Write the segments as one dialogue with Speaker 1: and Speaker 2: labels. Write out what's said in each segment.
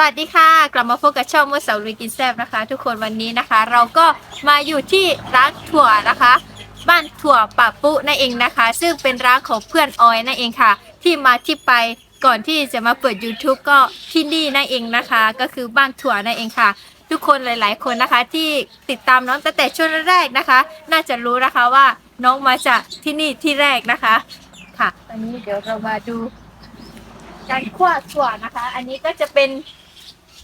Speaker 1: วัสดีค่ะ กลับมาพบกับช่องมุสาวรีกินแซบนะคะ ทุกคนวันนี้นะคะ เราก็มาอยู่ที่ร้านถั่วนะคะ บ้านถั่วป่าปุนั่นเองนะคะ ซึ่งเป็นร้านของเพื่อนออยนั่นเองค่ะ ที่มาที่ไปก่อนที่จะมาเปิด YouTube ก็ที่นี่นั่นเองนะคะ ก็คือบ้านถั่วนั่นเองค่ะ ทุกคนหลาย ๆ คนนะคะ ที่ติดตามน้องตั้งแต่ช่วงแรกนะคะ น่าจะรู้นะคะว่าน้องมาจากที่นี่ที่แรกนะคะค่ะตอนนี้เดี๋ยวเรามาดูการคั่วถั่วนะคะ อันนี้ก็จะเป็น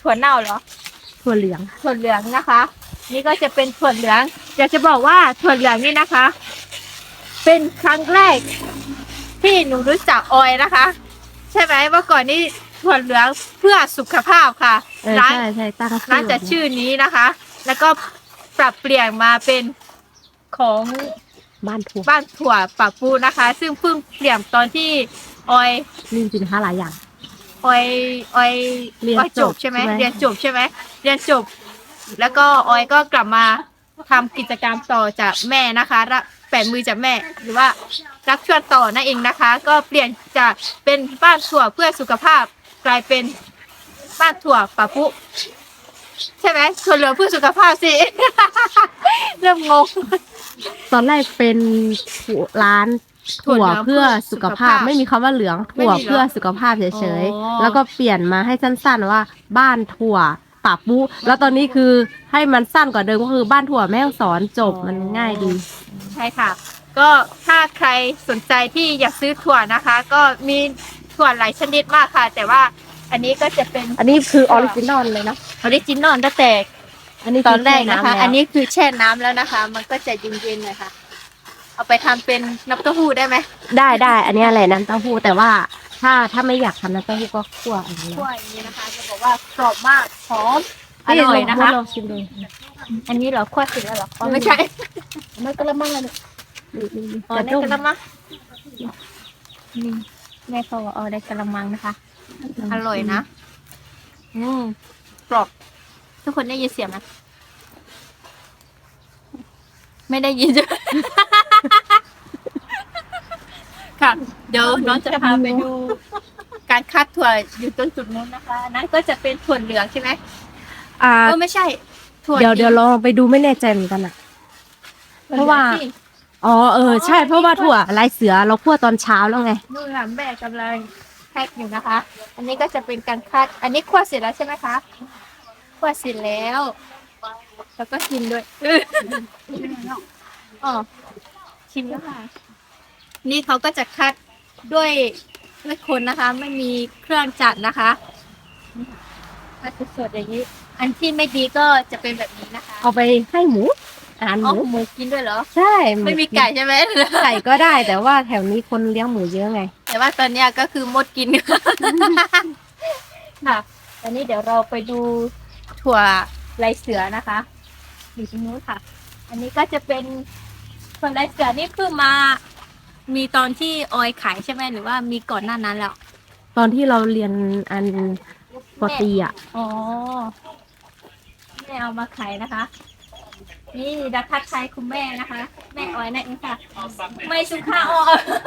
Speaker 1: ถั่วเน่าเหรอ
Speaker 2: ถั่วเหลือง
Speaker 1: ถั่วเหลืองนะคะ นี่ก็จะเป็นถั่วเหลืองอยากจะบอกว่าถั่วเหลืองนี่นะคะ เป็นครั้งแรกที่หนูรู้จักออยนะคะ ใช่ไหมเมื่อก่อนนี่ถั่วเหลืองเพื่อสุขภาพค่ะ
Speaker 2: เออ
Speaker 1: ร้าน
Speaker 2: ใช่ใช่ตั้ง
Speaker 1: ร้านจะชื่อนี้นะคะ แล้วก็ปรับเปลี่ยนมาเป็นของ
Speaker 2: บ้านถั่ว
Speaker 1: บ้านถั่วปากปูนะคะ ซึ่งเพิ่งเปลี่ยนตอนที่ออย
Speaker 2: มีสินค้าหลายอย่าง
Speaker 1: ออยออย
Speaker 2: เรียน
Speaker 1: ออยจ
Speaker 2: จ
Speaker 1: บบใช่ไหม
Speaker 2: ใช่ไหม
Speaker 1: เรียนจบใช่ไหมเรียนจบ แล้วก็ออยก็กลับมาทำกิจกรรมต่อจากแม่นะคะรับแปดมือจากแม่หรือว่ารักชวนต่อนั่นเองนะคะ ก็เปลี่ยนจากเป็นบ้านถั่วเพื่อสุขภาพกลายเป็นบ้านถั่วปะปุ ใช่ไหมถั่วเหลืองเพื่อสุขภาพสิ เริ่มงง
Speaker 2: ตอนแรกเป็นถั่วร้าน ถั่วเพื่อสุขภาพไม่มีคำว่าเหลืองถั่ว
Speaker 1: ไม่มีเหรอ
Speaker 2: เพื่อสุขภาพเฉย
Speaker 1: อ๋อ
Speaker 2: ๆแล้วก็เปลี่ยนมาให้สั้นๆว่าบ้านถั่วปากบุแล้วตอนนี้คือให้มันสั้นกว่าเดิมก็คือบ้านถั่วแม่ฮ่องสอนจบมันง่ายดี
Speaker 1: ใช่ค่ะ ก็ถ้าใครสนใจที่อยากซื้อถั่วนะคะ ก็มีถั่วหลายชนิดมากค่ะ แต่ว่าอันนี้ก็จะเป็น
Speaker 2: อันนี้คือออริจินอลเลยนะ
Speaker 1: ออริจินอลตั้งแต่
Speaker 2: อันนี้
Speaker 1: ตอนแรกนะคะำ
Speaker 2: แล้ว
Speaker 1: อันนี้คือแช่น้ำแล้วนะคะ มันก็จะเย็นๆหน่อยค่ะ เอาไปทำเป็นน้ำเต้าหู้ได้ไหม
Speaker 2: ได้ได้อันนี้อะไรน้ำเต้าหู้แต่ว่าถ้าถ้าไม่อยากทำน้ำเต้าหู้ก็คั่วอันนี้
Speaker 1: คั่วอย่างนี้นะคะจะบอกว่ากรอบมากหอมอร่อยนะคะ
Speaker 2: ลองชิมดู
Speaker 1: อันนี้เหรอคั่วเสร็จแล้วเหรออ๋อไม่ใช่
Speaker 2: มันก็ละมั่งเลยนี่นี่นี่
Speaker 1: อ๋อ
Speaker 2: จะ
Speaker 1: ใน
Speaker 2: ต้ม
Speaker 1: กระมังนี่แม่เขาบอกเอาในกระมังนะคะ อร่อยนะ อืมกรอบ ทุกคนได้ยินเสียงไหมไม่ได้ยินจ้ะ ค่ะ เดี๋ยวน้องจะพาไปดู การคัดถั่วอยู่ตรงจุดนู้นนะคะอันนั้นก็จะเป็นถั่วเหลืองใช่ไหม
Speaker 2: อ่า
Speaker 1: เออไม่ใช่ถั่ว
Speaker 2: เดี๋ยวเดี๋ยวลองไปดูไม่แน่ใจเหมือนกันอะ เพราะว่า
Speaker 1: ที่
Speaker 2: อ๋อเออใช่
Speaker 1: อ๋อ
Speaker 2: เพราะว่าถั่วลายเสือเราคั่วตอนเช้าแล้วไง
Speaker 1: นู่นค่ะแม่กำลังแพ็คอยู่นะคะ อันนี้ก็จะเป็นการคัด อันนี้คั่วเสร็จแล้วใช่ไหมคะคั่วเสร็จแล้ว แล้วก็ชิมด้วยอ๋อชิมแล้วค่ะ นี่เขาก็จะคัดด้วยด้วยคนนะคะ ไม่มีเครื่องจัดนะคะคัดสดๆอย่างนี้ อันที่ไม่ดีก็จะเป็นแบบนี้นะคะ
Speaker 2: เอาไปให้หมูอาหารห
Speaker 1: อ๋อ
Speaker 2: มู
Speaker 1: หมูกินด้วยเหรอ
Speaker 2: ใช่
Speaker 1: ไม่มีไก่ใช่ไหม
Speaker 2: ไก่ก็ได้ แต่ว่าแถวนี้คนเลี้ยงหมูเยอะไง
Speaker 1: แต่ว่าตอนเนี้ยก็คือมดกิน ค่ะ ตอนนี้เดี๋ยวเราไปดูถั่วลายเสือนะคะอยู่ตรงนู้นค่ะ อันนี้ก็จะเป็นถั่วลายเสือนี่เพิ่งมา มีตอนที่ออยขายใช่ไหมหรือว่ามีก่อนหน้านั้นแล้ว
Speaker 2: ตอนที่เราเรียนอันปอตรีอะ
Speaker 1: อ๋อแม่เอามาขายนะคะ นี่ดักทักทายคุณแม่นะคะ แม่ออยนั่นเองค่ะ ไม่สุขาออ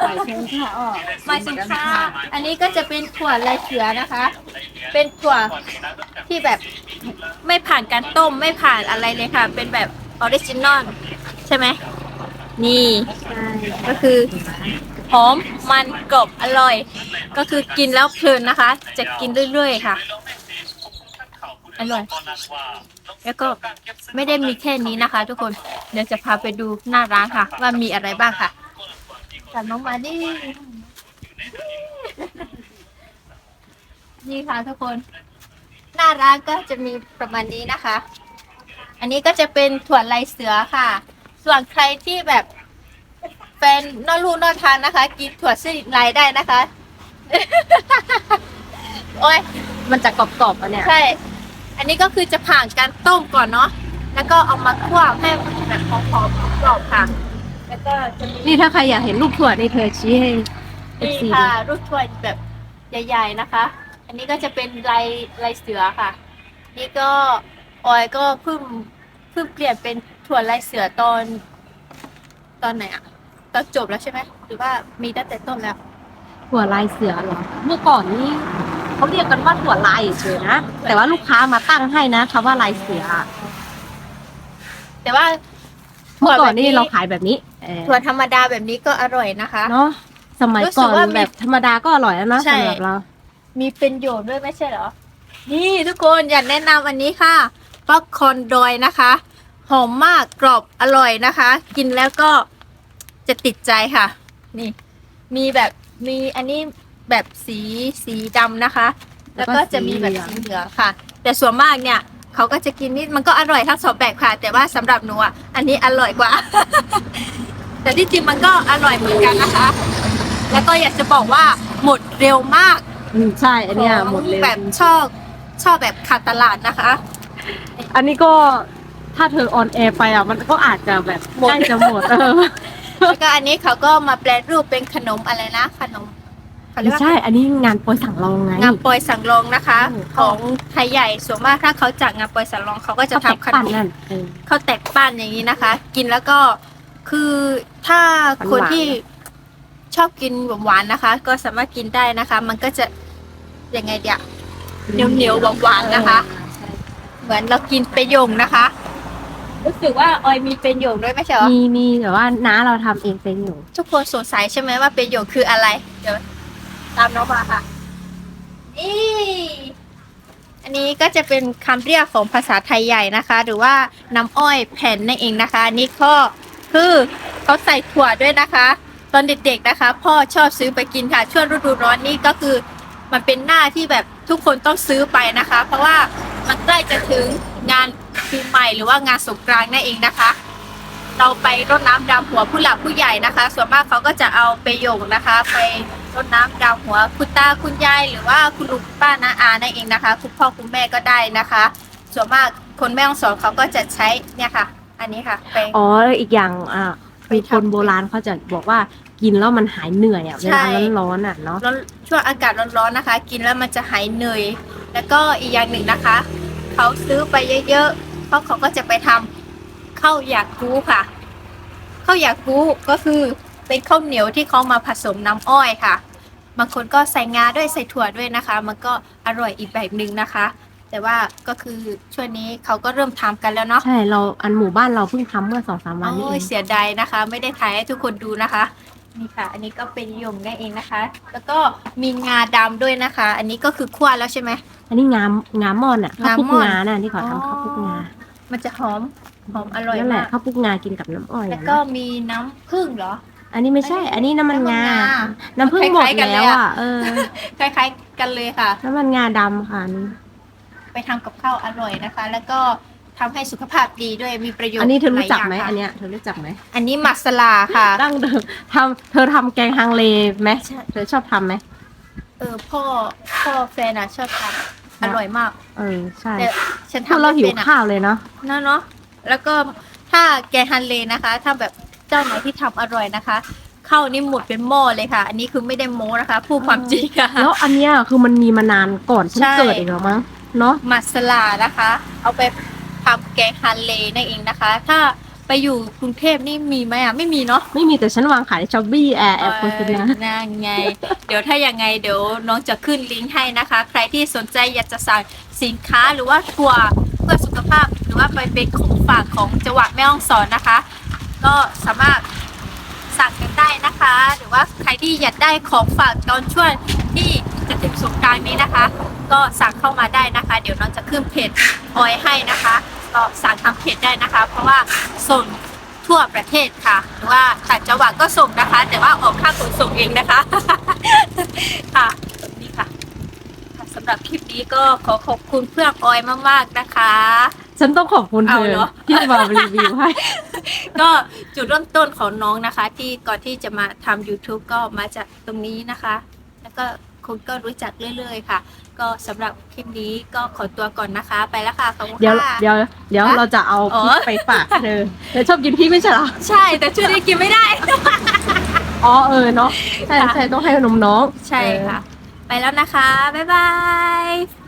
Speaker 2: ไม่ใช่ค่ะอ๋อ
Speaker 1: ไม่สุขาอันนี้ก็จะเป็นถั่วลายเสือนะคะ เป็นถั่วที่แบบไม่ผ่านการต้มไม่ผ่านอะไรเลยค่ะ เป็นแบบออริจินอลใช่ไหม นี่
Speaker 2: ใช่
Speaker 1: ก็คือหอมมันกรอบอร่อย ก็คือกินแล้วเพลินนะคะ จะกินเรื่อยๆค่ะ อร่อย แล้วก็ไม่ได้มีแค่นี้นะคะ ทุกคนเดี๋ยวจะพาไปดูหน้าร้านค่ะ ว่ามีอะไรบ้างค่ะตามน้องมาดินี่ค่ะทุกคน หน้าร้านก็จะมีประมาณนี้นะคะ อันนี้ก็จะเป็นถั่วลายเสือค่ะ ส่วนใครที่แบบแฟนนอกลูกนอกทางนะคะ กินถั่วเส้นลายได้นะคะ โอ้ย
Speaker 2: มันจะกรอบๆอะเนี่ย
Speaker 1: ใช่ อันนี้ก็คือจะผ่านการต้มก่อนเนาะ แล้วก็เอามาคั่วให้แบบหอมๆกรอบๆค่ะ แล้วก็จะมี
Speaker 2: นี่ถ้าใครอยากเห็นลูกถั่วนี่เธอชี้ให้
Speaker 1: นี่
Speaker 2: FC
Speaker 1: ค่ะรูปถ้วยแบบใหญ่ ๆนะคะ อันนี้ก็จะเป็นลายลายเสือค่ะ นี่ก็ออยก็เพิ่งเพิ่งเปลี่ยนเป็น ถั่วลายเสือตอนตอนไหนอะตอนจบแล้วใช่ไหมหรือว่ามีตั้งแต่ต้นแล้ว
Speaker 2: ถั่วลายเสือเหรอ เมื่อก่อนนี่พอเขาเรียกกันว่าถั่วลายเฉยๆนะ แต่ว่าลูกค้ามาตั้งให้นะคำว่าลายเสือ
Speaker 1: แต่ว่า
Speaker 2: เมื่อก่อนนี่
Speaker 1: แบบนี้
Speaker 2: เราขายแบบนี้เออ
Speaker 1: ถั่วธรรมดาแบบนี้ก็อร่อยนะคะ
Speaker 2: เนาะสมัย
Speaker 1: รู้สึ
Speaker 2: ก่อกน
Speaker 1: ว่ามี
Speaker 2: แบบธรรมดาก็อร่อยแล้วนะ
Speaker 1: ใช่
Speaker 2: สำหรับเรา
Speaker 1: มีเป็นโยนด้วยไม่ใช่เหรอ นี่ทุกคนอยากแนะนำอันนี้ค่ะป๊อปคอร์นดอยนะคะ หอมมากกรอบอร่อยนะคะ กินแล้วก็จะติดใจค่ะ นี่ มีแบบมีอันนี้แบบสีสีดำนะคะ แล้วก็จะมีแบบสีเหลืองค่ะ แต่ส่วนมากเนี่ยเขาก็จะกินนี่มันก็อร่อยทั้งสองแบบค่ะ แต่ว่าสำหรับหนูอะอันนี้อร่อยกว่า แต่ที่จริงมันก็อร่อยเหมือนกันนะคะ แล้วก็อยากจะบอกว่าหมดเร็วมาก
Speaker 2: อืมใช่อันเนี้ยหมดเลย
Speaker 1: แบบชอบชอบแบบขาดตลาดนะคะ
Speaker 2: อันนี้ก็ ถ้าเธอออนแอร์ไปอะมันก็อาจจะแบบ
Speaker 1: หมด
Speaker 2: ใกล้จะหมดเออ
Speaker 1: แล้วก็อันนี้เขาก็มาแปลรูปเป็นขนมอะไรนะขนมเขาเรียก
Speaker 2: ไม่
Speaker 1: ว่า
Speaker 2: ใช่ อันนี้งานโปรยสั่งลองไง
Speaker 1: งานปอยสังรองนะคะ
Speaker 2: อืม
Speaker 1: ของไทยใหญ่ส่วนมากถ้าเขาจัดงานปอยสังรองเขาก็จะ
Speaker 2: เขาแตก
Speaker 1: ทำขน
Speaker 2: ปั่น
Speaker 1: ม
Speaker 2: นั่นเออ
Speaker 1: ข้าวแตกปั้นอย่างนี้นะคะ กินแล้วก็คือถ้าคน
Speaker 2: หวานๆ
Speaker 1: ที่ชอบกินหวานๆนะคะ ก็สามารถกินได้นะคะ มันก็จะยังไงเดียเหนียวเหนียวๆหวานๆนะคะ เหมือนเรากินเปยงนะคะ รู้สึกว่าออยมีเป็นหยงด้วยไม่ใช่เหรอ
Speaker 2: มีมีแต่ว่าน้าเราทำเองเป็นอยู่
Speaker 1: ทุกคนสงสัยใช่ไหมว่าเป็นหยกคืออะไร เดี๋ยวตามน้องมาค่ะ นี่ อันนี้ก็จะเป็นคำเรียกของภาษาไทยใหญ่นะคะ หรือว่าน้ำอ้อยแผ่นนั่นเองนะคะอันนี่ก็คือเขาใส่ถั่วด้วยนะคะ ตอนเด็กๆนะคะ พ่อชอบซื้อไปกินค่ะ ช่วงฤดูร้อนนี่ก็คือ มันเป็นหน้าที่แบบทุกคนต้องซื้อไปนะคะ เพราะว่ามันใกล้จะถึงงาน ปีใหม่หรือว่างานสงกรานต์นั่นเองนะคะ เราไปรดน้ำดำหัวผู้หลักผู้ใหญ่นะคะ ส่วนมากเขาก็จะเอาไปโยงนะคะ ไปรดน้ำดำหัวคุณตาคุณยายหรือว่าคุณลุงคุณป้านาอานั่นเองนะคะ คุณพ่อคุณแม่ก็ได้นะคะ ส่วนมากคนแม่ของสอนเขาก็จะใช้เนี่ยค่ะ อันนี้ค่ะไป
Speaker 2: อ๋อแล้วอีกอย่างอะ
Speaker 1: ไป
Speaker 2: คือ
Speaker 1: ทำ
Speaker 2: คนโบราณเขาจะบอกว่ากินแล้วมันหายเหนื่อยอะเว
Speaker 1: ใช่
Speaker 2: ลาร้อนๆอะเนาะ
Speaker 1: ร้อนช่วงอากาศร้อนๆนะคะ กินแล้วมันจะหายเหนื่อย แล้วก็อีกอย่างหนึ่งนะคะ เขาซื้อไปเยอะๆ เพราะเขาก็จะไปทำข้าวหยากกู้ค่ะข้าวหยากกู้ก็คือเป็นข้าวเหนียวที่เขามาผสมน้ำอ้อยค่ะ บางคนก็ใส่งาด้วยใส่ถั่วด้วยนะคะ มันก็อร่อยอีกแบบหนึ่งนะคะ แต่ว่าก็คือช่วงนี้เขาก็เริ่มทำกันแล้วเนาะ
Speaker 2: ใช่เราอันหมู่บ้านเราเพิ่งทำเมื่อสองสามวันนี้
Speaker 1: โอ้
Speaker 2: เอยง
Speaker 1: เสียดายนะคะ ไม่ได้ถ่ายให้ทุกคนดูนะคะนี่ค่ะ อันนี้ก็เป็นหยงนั่นเองนะคะ แล้วก็มีงาดำด้วยนะคะ อันนี้ก็คือคั่วแล้วใช่ไหม
Speaker 2: อันนี้งามงามอนอะข้าวปุก
Speaker 1: งามอน
Speaker 2: งาน่ะที่เขาทำข้าวปุกงา
Speaker 1: มันจะหอมหอมอร่อย
Speaker 2: นั่นแห
Speaker 1: มา
Speaker 2: ละ
Speaker 1: ก
Speaker 2: ข้าวปุกงากินกับน้ำอ้อย
Speaker 1: แล้ว
Speaker 2: อะ
Speaker 1: ก็
Speaker 2: นะ
Speaker 1: มีน้ำผึ้งเหรอ
Speaker 2: อันนี้ไม่ใช่ อันนี้น้ำมันงา
Speaker 1: น้ำมันงา
Speaker 2: น้ำผึ้งหมด
Speaker 1: คล้ายๆกันเล
Speaker 2: แล้
Speaker 1: ยวอะ
Speaker 2: อะเออ
Speaker 1: คล้ายๆกันเลยค่ะ
Speaker 2: น้ำมันงาดำค่ะอันนี้
Speaker 1: ไปทำกับข้าวอร่อยนะคะ แล้วก็ทำให้สุขภาพดีด้วยมีประโยชน์
Speaker 2: อันนี้เธอรู้จักไหม
Speaker 1: ลายย่างค่ะ
Speaker 2: อันเนี้ยเธอรู้จักไหม
Speaker 1: อันนี้มัสลาค่ะ
Speaker 2: ดั้งเดิมทำเธอทำแกงฮังเลไหม
Speaker 1: ใช่
Speaker 2: เธอชอบทำไหม
Speaker 1: เออพ่อพ่อแฟนอะชอบทำอร่อยมาก
Speaker 2: เออใช่
Speaker 1: แต่ฉัน
Speaker 2: พูด
Speaker 1: ทำ
Speaker 2: เรา
Speaker 1: ไม่
Speaker 2: หิว
Speaker 1: เป็นอะ
Speaker 2: ข้าวเลยเนาะ
Speaker 1: เนาะเนาะแล้วก็ถ้าแกงฮันเลนะคะ ถ้าแบบเจ้าไหนที่ทำอร่อยนะคะข้าวนี่หมดเป็นหม้อเลยค่ะ อันนี้คือไม่ได้โม้นะคะพูดความจริงค่ะ
Speaker 2: แล้วอันเนี้ยคือมันมีมานานก่อนฉัน
Speaker 1: ใช่
Speaker 2: เกิดอีกเหรอมั้งเนาะ
Speaker 1: มัสลานะคะ เอาไปทำแกงฮันเลนั่นเองนะคะ ถ้า ไปอยู่กรุงเทพนี่มีไหมอะ ไม่มีเนาะ
Speaker 2: ไม่มีแต่ฉันวางขายในช้อปปี้แอร์แอร์โฆษณา
Speaker 1: เออนั่นไง เดี๋ยวถ้ายังไงเดี๋ยวน้องจะขึ้นลิงก์ให้นะคะ ใครที่สนใจอยากจะสั่งสินค้าหรือว่าทัวร์เพื่อสุขภาพ หรือว่าไปเป็นของฝากของจังหวัดแม่ฮ่องสอนนะคะ ก็สามารถสั่งกันได้นะคะ หรือว่าใครที่อยากได้ของฝากตอนช่วงที่จะถึงสงกรานต์นี้นะคะ ก็สั่งเข้ามาได้นะคะ เดี๋ยวน้องจะขึ้นเพจออยให้นะคะ ก็สั่งทางเพจได้นะคะ เพราะว่าส่งทั่วประเทศค่ะ หรือว่าต่างจังหวัดก็ส่งนะคะ แต่ว่าออกค่าขนส่งเองนะคะ ค่ะนี่ค่ะค่ะสำหรับคลิปนี้ก็ขอขอบคุณเพื่อนออยมากๆนะคะ
Speaker 2: ฉันต้องขอบคุณเธ
Speaker 1: เอา
Speaker 2: อ
Speaker 1: เหรอ
Speaker 2: ที่มารีวิวให้
Speaker 1: ก็จุดเริ่มต้นของน้องนะคะ ที่ก่อนที่จะมาทำ YouTube ก็มาจากตรงนี้นะคะ แล้วก็ คุณก็รู้จักเรื่อยๆค่ะ ก็สำหรับคลิปนี้ก็ขอตัวก่อนนะคะ ไปแล้วค่ะขอบคุณ
Speaker 2: เดี๋ยว
Speaker 1: ค่ะ
Speaker 2: เดี๋ยวเดี๋ยว
Speaker 1: ฮะ
Speaker 2: เราจะเอา
Speaker 1: อ๋
Speaker 2: พ
Speaker 1: อ
Speaker 2: ริกไปฝากเธอเธอชอบกินพริกไม่ใช่เหรอ
Speaker 1: ใช่แต่ช่วงนี้กินไม่ได้
Speaker 2: อ๋อเออเนาะใช่
Speaker 1: ค่ะ
Speaker 2: ใช่ต้องให้ขนมน้อง
Speaker 1: ใช่ค่ะ ไปแล้วนะคะ บ๊ายบาย